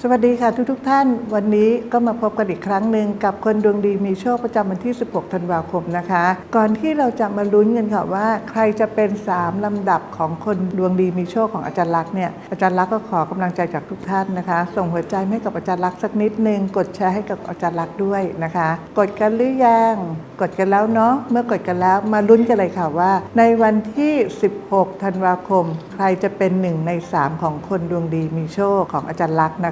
สวัสดีค่ะทุกทท่าน วันนี้ก็มาพบกันอีกครั้งหนึ่งกับคนดวงดีมีโชคประจำวันที่ 16 ธันวาคมนะคะ ก่อนที่เราจะมาลุ้นกันค่ะว่า ใครจะเป็น 3 ลำดับของคนดวงดีมีโชคของอาจารย์ลักษณ์เนี่ยอาจารย์ลักษณ์ก็ขอกำลังใจจากทุกท่านนะคะ ส่งหัวใจให้กับอาจารย์ลักษณ์สักนิดนึงกดแชร์ให้กับอาจารย์ลักษณ์ด้วยนะคะ กดกันหรือยังกดกันแล้วเนาะเมื่อกดกันแล้วมาลุ้นกันเลยค่ะว่า ในวันที่ 16 ธันวาคม ใครจะเป็นหนึ่งใน 3 ของคนดวงดีมีโชคของอาจารย์ลักษณ์นะ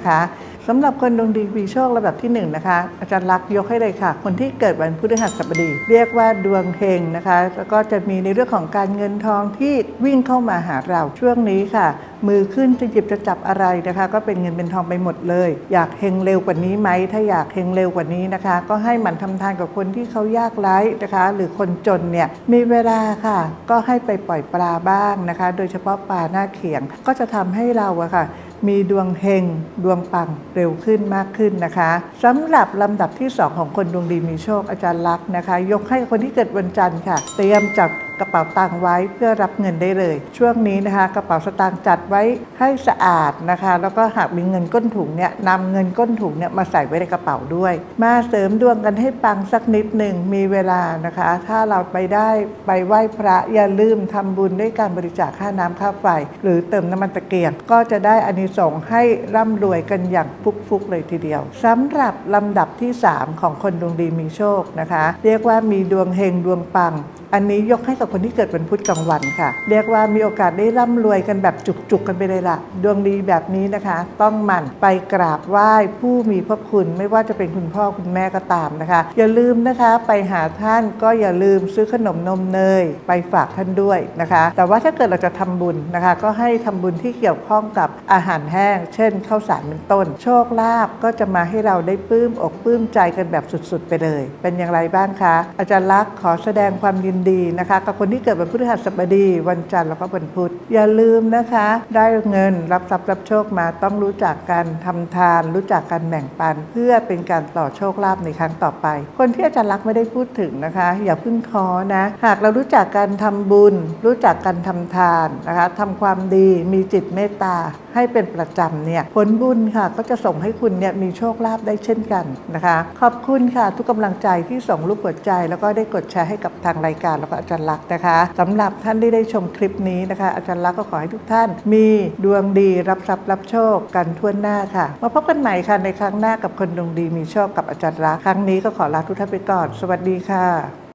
คะสำหรับคนดวงดีมีโชคระดับที่1นะคะอาจารย์รักยกให้เลยค่ะ คนที่เกิดวันพฤหัสบดี เรียกว่าดวงเฮงนะคะ แล้วก็จะมีในเรื่องของการเงินทองที่วิ่งเข้ามาหาเราช่วงนี้ค่ะ มือขึ้นจะหยิบจะจับอะไรนะคะ ก็เป็นเงินเป็นทองไปหมดเลย อยากเฮงเร็วกว่านี้ไหมถ้าอยากเฮงเร็วกว่านี้นะคะ ก็ให้หมันทำทานกับคนที่เขายากไร้นะคะ หรือคนจนเนี่ยมีเวลาค่ะ ก็ให้ไปปล่อยปลาบ้างนะคะ โดยเฉพาะปลาหน้าเขียง ก็จะทำให้เราอะค่ะมีดวงเฮง ดวงปังเร็วขึ้นมากขึ้นนะคะสำหรับลำดับที่ 2 ของคนดวงดีมีโชคอาจารย์ลักษณ์นะคะ ยกให้คนที่เกิดวันจันทร์ค่ะ เตรียมจับกระเป๋าตังค์ไว้เพื่อรับเงินได้เลย ช่วงนี้นะคะ กระเป๋าสตางค์จัดไว้ให้สะอาดนะคะ แล้วก็หากมีเงินก้นถุงเนี่ยนำเงินก้นถุงเนี่ยมาใส่ไว้ในกระเป๋าด้วย มาเสริมดวงกันให้ปังสักนิดหนึ่งมีเวลานะคะ ถ้าเราไปได้ไปไหว้พระอย่าลืมทำบุญด้วยการบริจาคค่าน้ำค่าไฟ หรือเติมน้ำมันตะเกียง ก็จะได้อานิสงส์ให้ร่ำรวยกันอย่างฟุกๆเลยทีเดียวสำหรับลำดับที่ 3 ของคนดวงดีมีโชคนะคะ เรียกว่ามีดวงเฮงดวงปัง อันนี้ยกให้กับคนที่เกิดวันพุธกลางวันค่ะ เรียกว่ามีโอกาสได้ร่ำรวยกันแบบจุกๆกันไปเลยล่ะ ดวงดีแบบนี้นะคะ ต้องหมั่นไปกราบไหว้ผู้มีพระคุณไม่ว่าจะเป็นคุณพ่อคุณแม่ก็ตามนะคะ อย่าลืมนะคะไปหาท่านก็อย่าลืมซื้อขนมนมเนย ไปฝากท่านด้วยนะคะ แต่ว่าถ้าเกิดเราจะทำบุญนะคะ ก็ให้ทำบุญที่เกี่ยวข้องกับอาหารแห้ง เช่นข้าวสารเป็นต้น โชคลาภก็จะมาให้เราได้ปลื้มอกปลื้มใจกันแบบสุดๆ ไปเลย เป็นอย่างไรบ้างคะ อาจารย์ลักษ์ขอแสดงความยินดีนะคะ กับคนที่เกิดวันพฤหัสบดีวันจันทร์แล้วก็วันพุธอย่าลืมนะคะ ได้เงินรับทรัพย์รับโชคมาต้องรู้จักการทำทาน รู้จักการแบ่งปัน เพื่อเป็นการต่อโชคลาภในครั้งต่อไป คนที่อาจารย์ลักไม่ได้พูดถึงนะคะ อย่าพึ่งท้อนะ หากเรารู้จักการทำบุญ รู้จักการทำทานนะคะทำความดีมีจิตเมตตาให้เป็นประจำเนี่ยผลบุญค่ะก็จะส่งให้คุณเนี่ยมีโชคลาภได้เช่นกันนะคะ ขอบคุณค่ะทุกกำลังใจที่ส่งรูปหัวใจ แล้วก็ได้กดแชร์ให้กับทางรายการแล้วก็อาจารย์ลักษ์นะคะสำหรับท่านที่ได้ชมคลิปนี้นะคะ อาจารย์ลักษ์ก็ขอให้ทุกท่าน มีดวงดีรับทรัพย์รับโชคกันทั่วหน้าค่ะ มาพบกันใหม่ค่ะในครั้งหน้ากับคนดวงดีมีโชคกับอาจารย์ลักษ์ครั้งนี้ก็ขอลาทุกท่านไปก่อน สวัสดีค่ะ